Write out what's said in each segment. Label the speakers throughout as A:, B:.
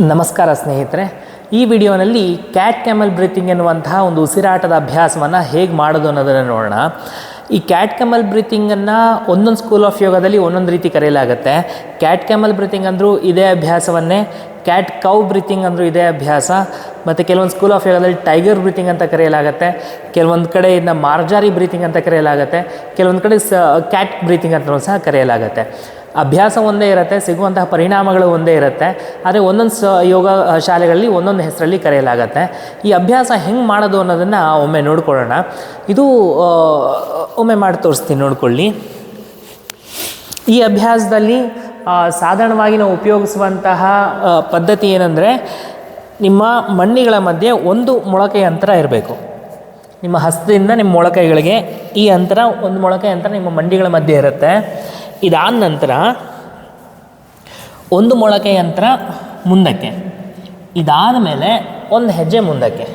A: ನಮಸ್ಕಾರ ಸ್ನೇಹಿತರೆ. ಈ ವಿಡಿಯೋನಲ್ಲಿ ಕ್ಯಾಟ್ ಕ್ಯಾಮಲ್ ಬ್ರೀತಿಂಗ್ ಎನ್ನುವಂತಹ ಒಂದು ಉಸಿರಾಟದ ಅಭ್ಯಾಸವನ್ನು ಹೇಗೆ ಮಾಡೋದು ಅನ್ನೋದನ್ನು ನೋಡೋಣ. ಈ ಕ್ಯಾಟ್ ಕ್ಯಾಮಲ್ ಬ್ರೀತಿಂಗನ್ನು ಒಂದೊಂದು ಸ್ಕೂಲ್ ಆಫ್ ಯೋಗದಲ್ಲಿ ಒಂದೊಂದು ರೀತಿ ಕರೆಯಲಾಗುತ್ತೆ. ಕ್ಯಾಟ್ ಕ್ಯಾಮಲ್ ಬ್ರೀತಿಂಗ್ ಅಂದರೂ ಇದೇ ಅಭ್ಯಾಸವನ್ನೇ ಕ್ಯಾಟ್ ಕೌ ಬ್ರೀತಿಂಗ್ ಅಂದರೂ ಇದೇ ಅಭ್ಯಾಸ, ಮತ್ತು ಕೆಲವೊಂದು ಸ್ಕೂಲ್ ಆಫ್ ಯೋಗದಲ್ಲಿ ಟೈಗರ್ ಬ್ರೀತಿಂಗ್ ಅಂತ ಕರೆಯಲಾಗುತ್ತೆ. ಕೆಲವೊಂದು ಕಡೆ ಇದನ್ನ ಮಾರ್ಜಾರಿ ಬ್ರೀತಿಂಗ್ ಅಂತ ಕರೆಯಲಾಗುತ್ತೆ. ಕೆಲವೊಂದು ಕಡೆ ಸ ಕ್ಯಾಟ್ ಬ್ರೀತಿಂಗ್ ಅಂತ ಸಹ ಕರೆಯಲಾಗುತ್ತೆ. ಅಭ್ಯಾಸ ಒಂದೇ ಇರುತ್ತೆ, ಸಿಗುವಂತಹ ಪರಿಣಾಮಗಳು ಒಂದೇ ಇರುತ್ತೆ. ಆದರೆ ಒಂದೊಂದು ಸ, ಯೋಗ ಶಾಲೆಗಳಲ್ಲಿ ಒಂದೊಂದು ಹೆಸರಲ್ಲಿ ಕರೆಯಲಾಗತ್ತೆ. ಈ ಅಭ್ಯಾಸ ಹೆಂಗೆ ಮಾಡೋದು ಅನ್ನೋದನ್ನು ಒಮ್ಮೆ ನೋಡ್ಕೊಳ್ಳೋಣ. ಇದು ಒಮ್ಮೆ ಮಾಡಿ ತೋರಿಸ್ತೀನಿ, ನೋಡ್ಕೊಳ್ಳಿ. ಈ ಅಭ್ಯಾಸದಲ್ಲಿ ಸಾಧಾರಣವಾಗಿ ನಾವು ಉಪಯೋಗಿಸುವಂತಹ ಪದ್ಧತಿ ಏನಂದರೆ, ನಿಮ್ಮ ಮಣ್ಣಿಗಳ ಮಧ್ಯೆ ಒಂದು ಮೊಳಕೆ ಅಂತರ ಇರಬೇಕು. ನಿಮ್ಮ ಹಸ್ತದಿಂದ ನಿಮ್ಮ ಮೊಳಕೈಗಳಿಗೆ ಈ ಅಂತರ ಒಂದು ಮೊಳಕೆ ಅಂತರ ನಿಮ್ಮ ಮಂಡಿಗಳ ಮಧ್ಯೆ ಇರುತ್ತೆ. ಇದಾದ ನಂತರ ಒಂದು ಮೊಳಕೆ ಯಂತ್ರ ಮುಂದಕ್ಕೆ. ಇದಾದ ಮೇಲೆ ಒಂದು ಹೆಜ್ಜೆ ಮುಂದಕ್ಕೆ.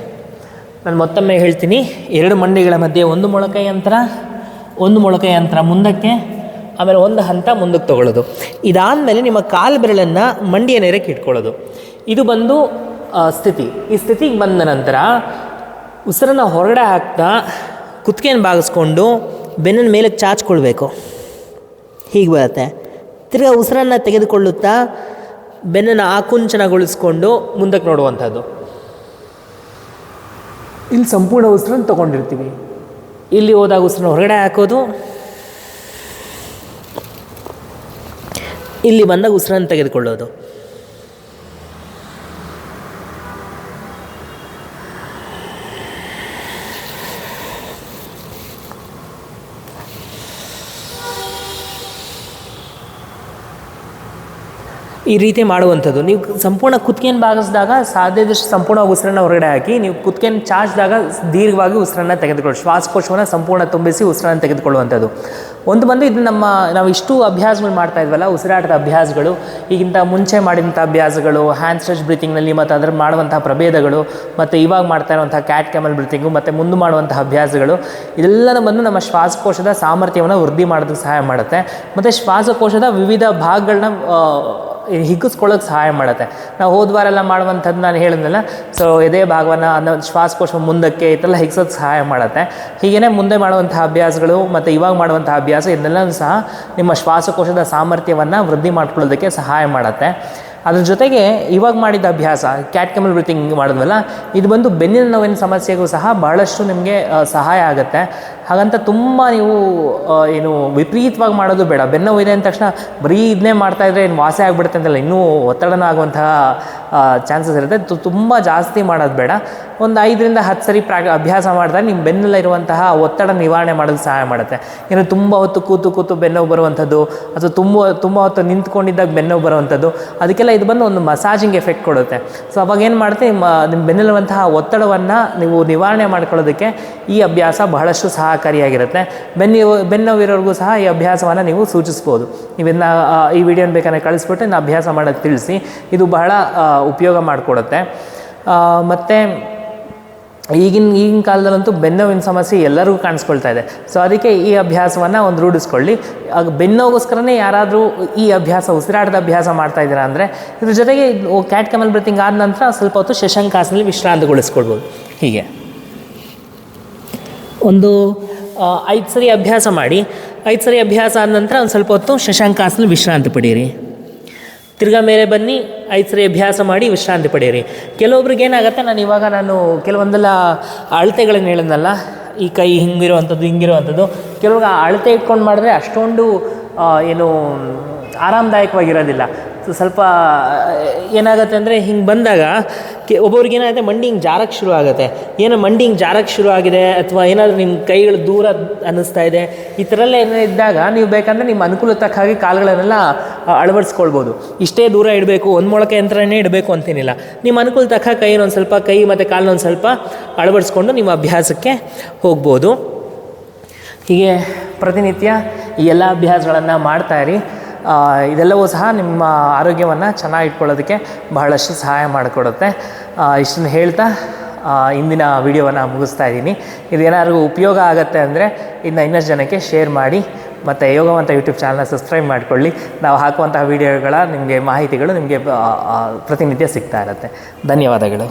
A: ನಾನು ಮತ್ತೊಮ್ಮೆ ಹೇಳ್ತೀನಿ, ಎರಡು ಮಂಡಿಗಳ ಮಧ್ಯೆ ಒಂದು ಮೊಳಕೆ ಯಂತ್ರ, ಒಂದು ಮೊಳಕೆ ಯಂತ್ರ ಮುಂದಕ್ಕೆ, ಆಮೇಲೆ ಒಂದು ಹಂತ ಮುಂದಕ್ಕೆ ತಗೊಳ್ಳೋದು. ಇದಾದಮೇಲೆ ನಿಮ್ಮ ಕಾಲು ಬೆರಳನ್ನು ಮಂಡಿಯ ನೆರಕ್ಕೆ ಇಟ್ಕೊಳ್ಳೋದು. ಇದು ಬಂದು ಸ್ಥಿತಿ. ಈ ಸ್ಥಿತಿಗೆ ಬಂದ ನಂತರ ಉಸಿರನ್ನು ಹೊರಗಡೆ ಹಾಕ್ತಾ ಕುತ್ತಿಗೆಯನ್ನು ಬಾಗಿಸ್ಕೊಂಡು ಬೆನ್ನಿನ ಮೇಲೆ ಚಾಚ್ಕೊಳ್ಬೇಕು. ಹೀಗೆ ಬರುತ್ತೆ. ತಿರ್ಗಾ ಉಸಿರನ್ನು ತೆಗೆದುಕೊಳ್ಳುತ್ತಾ ಬೆನ್ನನ್ನು ಆಕುಂಚನಗೊಳಿಸ್ಕೊಂಡು ಮುಂದಕ್ಕೆ ನೋಡುವಂಥದ್ದು. ಇಲ್ಲಿ ಸಂಪೂರ್ಣ ಉಸಿರನ್ನು ತೊಗೊಂಡಿರ್ತೀವಿ. ಇಲ್ಲಿ ಹೋದಾಗ ಉಸಿರನ್ನ ಹೊರಗಡೆ ಹಾಕೋದು. ಇಲ್ಲಿ ಬಂದಾಗ ಉಸಿರನ್ನು ತೆಗೆದುಕೊಳ್ಳೋದು. ಈ ರೀತಿ ಮಾಡುವಂಥದ್ದು. ನೀವು ಸಂಪೂರ್ಣ ಕುತ್ತಿಗೆಯನ್ನು ಭಾಗಿಸಿದಾಗ ಸಾಧ್ಯದಷ್ಟು ಸಂಪೂರ್ಣ ಉಸಿರನ್ನು ಹೊರಗಡೆ ಹಾಕಿ, ನೀವು ಕುತ್ತಿಗೆಯನ್ನು ಚಾಚಿದಾಗ ದೀರ್ಘವಾಗಿ ಉಸಿರನ್ನು ತೆಗೆದುಕೊಳ್ಳಿ. ಶ್ವಾಸಕೋಶವನ್ನು ಸಂಪೂರ್ಣ ತುಂಬಿಸಿ ಉಸಿರನ್ನು ತೆಗೆದುಕೊಳ್ಳುವಂಥದ್ದು. ಒಂದು ಬಂದು ಇದು ನಮ್ಮ, ನಾವು ಇಷ್ಟು ಅಭ್ಯಾಸಗಳು ಮಾಡ್ತಾ ಇದ್ವಲ್ಲ, ಉಸಿರಾಟದ ಅಭ್ಯಾಸಗಳು, ಈಗಿಂತ ಮುಂಚೆ ಮಾಡಿದಂಥ ಅಭ್ಯಾಸಗಳು ಹ್ಯಾಂಡ್ ಸ್ಟ್ರೆಚ್ ಬ್ರೀತಿಂಗ್ನಲ್ಲಿ ಮತ್ತು ಅದರ ಮಾಡುವಂಥ ಪ್ರಭೇದಗಳು, ಮತ್ತು ಇವಾಗ ಮಾಡ್ತಾ ಇರುವಂಥ ಕ್ಯಾಟ್ ಕ್ಯಾಮಲ್ ಬ್ರೀತಿಂಗು ಮತ್ತು ಮುಂದೆ ಮಾಡುವಂತಹ ಅಭ್ಯಾಸಗಳು, ಇದೆಲ್ಲನೂ ಬಂದು ನಮ್ಮ ಶ್ವಾಸಕೋಶದ ಸಾಮರ್ಥ್ಯವನ್ನು ವೃದ್ಧಿ ಮಾಡೋದಕ್ಕೆ ಸಹಾಯ ಮಾಡುತ್ತೆ. ಮತ್ತು ಶ್ವಾಸಕೋಶದ ವಿವಿಧ ಭಾಗಗಳನ್ನ ಹಿಗ್ಗಿಸ್ಕೊಳ್ಳೋಕೆ ಸಹಾಯ ಮಾಡುತ್ತೆ. ನಾವು ಹೋದ ವಾರ ಎಲ್ಲ ಮಾಡುವಂಥದ್ದು ನಾನು ಹೇಳಿದ್ನಲ್ಲ ಸೊ ಎದೆ ಭಾಗವನ್ನು ಅನ್ನೋ ಶ್ವಾಸಕೋಶ ಮುಂದಕ್ಕೆ ಇದೆಲ್ಲ ಹಿಗ್ಸೋಕೆ ಸಹಾಯ ಮಾಡುತ್ತೆ. ಹೀಗೇ ಮುಂದೆ ಮಾಡುವಂಥ ಅಭ್ಯಾಸಗಳು ಮತ್ತು ಇವಾಗ ಮಾಡುವಂಥ ಅಭ್ಯಾಸ ಇದನ್ನೆಲ್ಲ ಸಹ ನಿಮ್ಮ ಶ್ವಾಸಕೋಶದ ಸಾಮರ್ಥ್ಯವನ್ನು ವೃದ್ಧಿ ಮಾಡ್ಕೊಳ್ಳೋದಕ್ಕೆ ಸಹಾಯ ಮಾಡುತ್ತೆ. ಅದ್ರ ಜೊತೆಗೆ ಇವಾಗ ಮಾಡಿದ ಅಭ್ಯಾಸ ಕ್ಯಾಟ್ ಕೆಮಲ್ ಬ್ರೀತಿಂಗ್ ಮಾಡಿದ್ವಲ್ಲ, ಇದು ಬಂದು ಬೆನ್ನಿನ ನೋವಿನ ಸಮಸ್ಯೆಗೂ ಸಹ ಬಹಳಷ್ಟು ನಿಮಗೆ ಸಹಾಯ ಆಗುತ್ತೆ. ಹಾಗಂತ ತುಂಬ ನೀವು ಏನು ವಿಪರೀತವಾಗಿ ಮಾಡೋದು ಬೇಡ. ಬೆನ್ನೋವು ಇದೆ ಅಂದ ತಕ್ಷಣ ಬರೀ ಇದನ್ನೇ ಮಾಡ್ತಾ ಇದ್ರೆ ಏನು ವಾಸಿ ಆಗಿಬಿಡುತ್ತೆ ಅಂತಲ್ಲ, ಇನ್ನೂ ಒತ್ತಡನ ಆಗುವಂತಹ ಚಾನ್ಸಸ್ ಇರುತ್ತೆ. ತುಂಬ ಜಾಸ್ತಿ ಮಾಡೋದು ಬೇಡ. ಒಂದು ಐದರಿಂದ ಹತ್ತು ಸರಿ ಪ್ರಾ ಅಭ್ಯಾಸ ಮಾಡಿದಾಗ ನಿಮ್ಮ ಬೆನ್ನಲ್ಲಿ ಇರುವಂತಹ ಒತ್ತಡ ನಿವಾರಣೆ ಮಾಡಲು ಸಹಾಯ ಮಾಡುತ್ತೆ. ಏನು ತುಂಬ ಹೊತ್ತು ಕೂತು ಕೂತು ಬೆನ್ನೋವು ಬರುವಂಥದ್ದು, ಅಥವಾ ತುಂಬ ತುಂಬ ಹೊತ್ತು ನಿಂತ್ಕೊಂಡಿದ್ದಾಗ ಬೆನ್ನೋವು ಬರುವಂಥದ್ದು, ಅದಕ್ಕೆಲ್ಲ ಇದು ಬಂದು ಒಂದು ಮಸಾಜಿಂಗ್ ಎಫೆಕ್ಟ್ ಕೊಡುತ್ತೆ. ಸೊ ಅವಾಗ ಏನು ಮಾಡುತ್ತೆ? ನಿಮ್ಮ ನಿಮ್ಮ ಬೆನ್ನಲ್ಲಿರುವಂತಹ ಒತ್ತಡವನ್ನು ನೀವು ನಿವಾರಣೆ ಮಾಡ್ಕೊಳ್ಳೋದಕ್ಕೆ ಈ ಅಭ್ಯಾಸ ಬಹಳಷ್ಟು ಸಹಕಾರಿಯಾಗಿರುತ್ತೆ. ಬೆನ್ನು ಬೆನ್ನೋವಿರೋರಿಗೂ ಸಹ ಈ ಅಭ್ಯಾಸವನ್ನು ನೀವು ಸೂಚಿಸ್ಬೋದು. ನೀವಿನ್ನ ಈ ವಿಡಿಯೋನ ಬೇಕಾದ್ರೆ ಕಳಿಸ್ಬಿಟ್ಟು ಇನ್ನು ಅಭ್ಯಾಸ ಮಾಡೋಕ್ಕೆ ತಿಳಿಸಿ. ಇದು ಬಹಳ ಉಪಯೋಗ ಮಾಡಿಕೊಡುತ್ತೆ. ಮತ್ತು ಈಗಿನ ಈಗಿನ ಕಾಲದಲ್ಲಂತೂ ಬೆನ್ನೋವಿನ ಸಮಸ್ಯೆ ಎಲ್ಲರಿಗೂ ಕಾಣಿಸ್ಕೊಳ್ತಾ ಇದೆ. ಸೊ ಅದಕ್ಕೆ ಈ ಅಭ್ಯಾಸವನ್ನು ಒಂದು ರೂಢಿಸ್ಕೊಳ್ಳಿ. ಆಗ ಬೆನ್ನೋಗೋಸ್ಕರನೇ ಯಾರಾದರೂ ಈ ಅಭ್ಯಾಸ, ಉಸಿರಾಟದ ಅಭ್ಯಾಸ ಮಾಡ್ತಾ ಇದ್ದೀರಾ ಅಂದರೆ, ಇದ್ರ ಜೊತೆಗೆ ಕ್ಯಾಟ್ ಕಮಲ್ ಬ್ರೀತಿಂಗ್ ಆದ ನಂತರ ಸ್ವಲ್ಪ ಹೊತ್ತು ಶಶಂಕಾಸನಲ್ಲಿ ವಿಶ್ರಾಂತಿಗೊಳಿಸ್ಕೊಳ್ಬೋದು. ಹೀಗೆ. ಒಂದು ಐದು ಸರಿ ಅಭ್ಯಾಸ ಮಾಡಿ. ಐದು ಸರಿ ಅಭ್ಯಾಸ ಆದ ನಂತರ ಒಂದು ಸ್ವಲ್ಪ ಹೊತ್ತು ಶಶಾಂಕಾಸನಲ್ಲಿ ವಿಶ್ರಾಂತಿ ಪಡೀರಿ. ತಿರ್ಗಾ ಮೇಲೆ ಬನ್ನಿ, ಐದು ಅಭ್ಯಾಸ ಮಾಡಿ ವಿಶ್ರಾಂತಿ ಪಡೆಯಿರಿ. ಕೆಲವೊಬ್ರಿಗೆ ಏನಾಗುತ್ತೆ, ನಾನು ಇವಾಗ ನಾನು ಕೆಲವೊಂದೆಲ್ಲ ಅಳತೆಗಳನ್ನು ಹೇಳಿದ್ನಲ್ಲ, ಈ ಕೈ ಹಿಂಗಿರುವಂಥದ್ದು ಹಿಂಗಿರುವಂಥದ್ದು, ಕೆಲವ್ರಿಗೆ ಆ ಅಳತೆ ಇಟ್ಕೊಂಡು ಮಾಡಿದ್ರೆ ಅಷ್ಟೊಂದು ಏನು, ಆರಾಮದಾಯಕವಾಗಿರೋದಿಲ್ಲ. ಸೊ ಸ್ವಲ್ಪ, ಏನಾಗುತ್ತೆ ಅಂದರೆ ಹಿಂಗೆ ಬಂದಾಗ ಕೆ, ಒಬ್ಬೊಬ್ರಿಗೆ ಏನಾಗುತ್ತೆ ಮಂಡಿ ಹಿಂಗೆ ಜಾರಕ್ಕೆ ಶುರು ಆಗುತ್ತೆ. ಏನೋ ಮಂಡಿ ಹಿಂಗೆ ಜಾರಕ್ಕೆ ಶುರು ಆಗಿದೆ, ಅಥವಾ ಏನಾದರೂ ನಿಮ್ಮ ಕೈಗಳು ದೂರ ಅನ್ನಿಸ್ತಾ ಇದೆ, ಈ ಥರ ಎಲ್ಲ ಏನೋ ಇದ್ದಾಗ ನೀವು ಬೇಕಂದರೆ ನಿಮ್ಮ ಅನುಕೂಲ ತಕ್ಕ ಹಾಗೆ ಕಾಲುಗಳನ್ನೆಲ್ಲ ಅಳವಡಿಸ್ಕೊಳ್ಬೋದು. ಇಷ್ಟೇ ದೂರ ಇಡಬೇಕು, ಒಂದು ಮೊಳಕೆ ಯಂತ್ರನೇ ಇಡಬೇಕು ಅಂತೇನಿಲ್ಲ. ನಿಮ್ಮ ಅನುಕೂಲ ತಕ್ಕ ಕೈನ ಒಂದು ಸ್ವಲ್ಪ, ಕೈ ಮತ್ತು ಕಾಲನ್ನ ಒಂದು ಸ್ವಲ್ಪ ಅಳವಡಿಸ್ಕೊಂಡು ನಿಮ್ಮ ಅಭ್ಯಾಸಕ್ಕೆ ಹೋಗ್ಬೋದು. ಹೀಗೆ ಪ್ರತಿನಿತ್ಯ ಈ ಎಲ್ಲ ಅಭ್ಯಾಸಗಳನ್ನು ಮಾಡ್ತಾಯಿರಿ ಇದೆಲ್ಲವೂ ಸಹ ನಿಮ್ಮ ಆರೋಗ್ಯವನ್ನು ಚೆನ್ನಾಗಿ ಇಟ್ಕೊಳ್ಳೋದಕ್ಕೆ ಬಹಳಷ್ಟು ಸಹಾಯ ಮಾಡಿಕೊಡುತ್ತೆ. ಇಷ್ಟನ್ನು ಹೇಳ್ತಾ ಇಂದಿನ ವಿಡಿಯೋವನ್ನು ಮುಗಿಸ್ತಾ ಇದ್ದೀನಿ. ಇದೇನಾದ್ರಿಗೂ ಉಪಯೋಗ ಆಗುತ್ತೆ ಅಂದರೆ ಇನ್ನು ಇನ್ನಷ್ಟು ಜನಕ್ಕೆ ಶೇರ್ ಮಾಡಿ, ಮತ್ತು ಯೋಗವಂತ ಯೂಟ್ಯೂಬ್ ಚಾನಲ್ನ ಸಬ್ಸ್ಕ್ರೈಬ್ ಮಾಡಿಕೊಳ್ಳಿ. ನಾವು ಹಾಕುವಂತಹ ವೀಡಿಯೋಗಳ ನಿಮಗೆ ಮಾಹಿತಿಗಳು ನಿಮಗೆ ಪ್ರತಿನಿತ್ಯ ಸಿಗ್ತಾ ಇರುತ್ತೆ. ಧನ್ಯವಾದಗಳು.